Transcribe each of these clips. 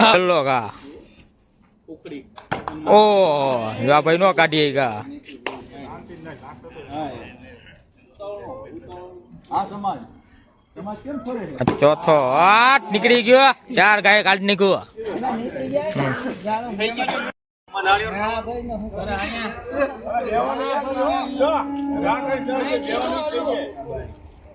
Hello કા. ઓ આ ભાઈ નો કાઢીએ કા. ચોથો. આઠ નીકળી ગયો. ચાર ગાય કાઢ નીકળ્યો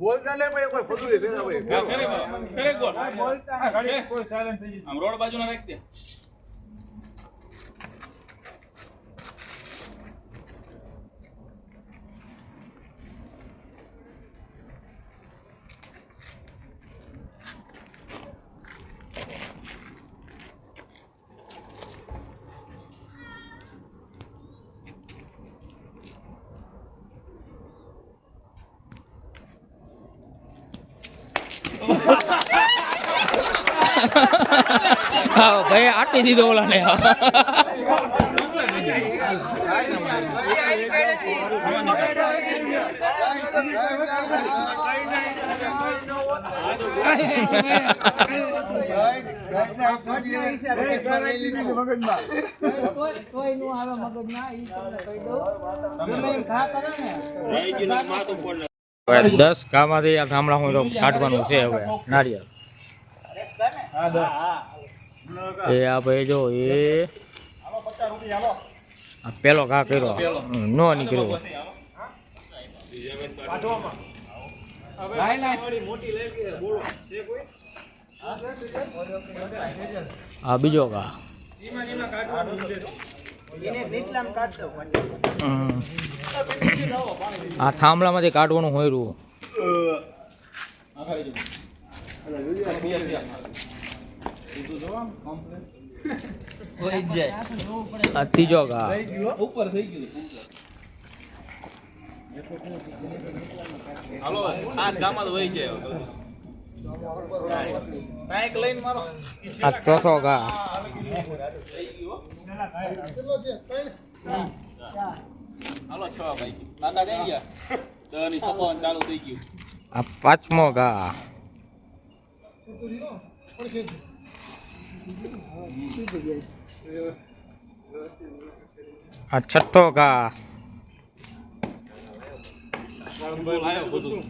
બાંધો આ ભાઈ ને આટવાના બધું ફેરવે છે હવે જોજો અરે આમ રોડ બાજુ ના રાખજે ભાઈ આટી દીધો ઓલા ને દસ ગામાંથી આ ગામડા હું કાઢવાનું છે હવે નારિયેળ. એ આ ભાઈ જો, એ પેલો ઘા કર્યો. નો નીકળ્યો. આ બીજો ઘા. આ થાંભલામાંથી કાઢવાનું હોય રૂ. ત્રીજો ઘા હાલો આ ગામમાં વહી જાય કાંઈક લઈને મારો આ ચોથો ગયા ચાલુ થઈ ગયું આ પાંચમો ઘા આ છઠ્ઠો ઘા બોલ આવ્યો બધું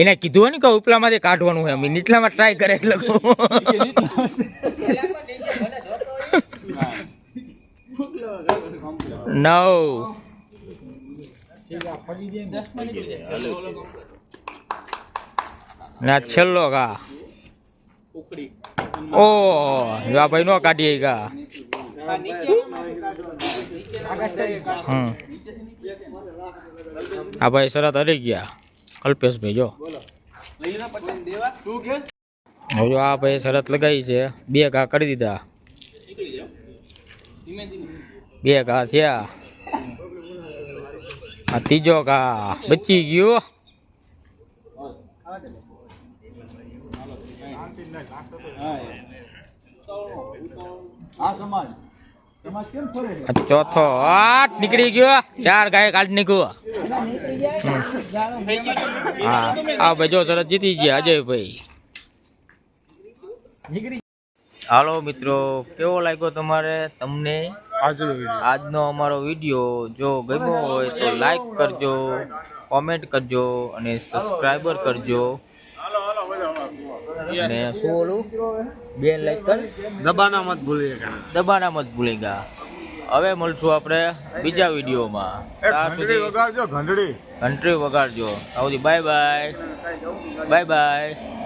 એને કીધું હોય ને કે ઉપલામાંથી કાઢવાનું હોય, અમે નીચલામાં ટ્રાય કરે એટલે નવ. ના, છેલ્લો કા ઓ આ ભાઈ નો કાઢીએ ઘા આ ભાઈ સરત હરી ગયા. કલ્પેશભાઈ જો. હવે જો આ ભાઈ શરત લગાવી છે. બે ઘા કરી દીધા. બે ઘા થયા. આ ત્રીજો ઘા બચી ગયો. આ સમાજ. ચોથો. આઠ નીકળી ગયો. ચાર ગાય કાઢ નીકળ્યો હા, આ ભાઈ સરસ જીતી ગયા અજયભાઈ. હાલો મિત્રો, કેવો લાગ્યો તમારે તમને? આજનો અમારો વીડિયો જો ગમ્યો હોય તો લાઈક કરજો કોમેન્ટ કરજો અને સબસ્ક્રાઈબર કરજો. અને શું ઓલું બે લાઈક કર. દબાના મત ભૂલેગા દબાના મત ભૂલેગા હવે મળશું આપણે બીજા વિડીયોમાં. ઘંટડી વગાડજો ઘંટડી. ઘંટડી વગાડજો. ત્યાં બાય બાય. Bye bye.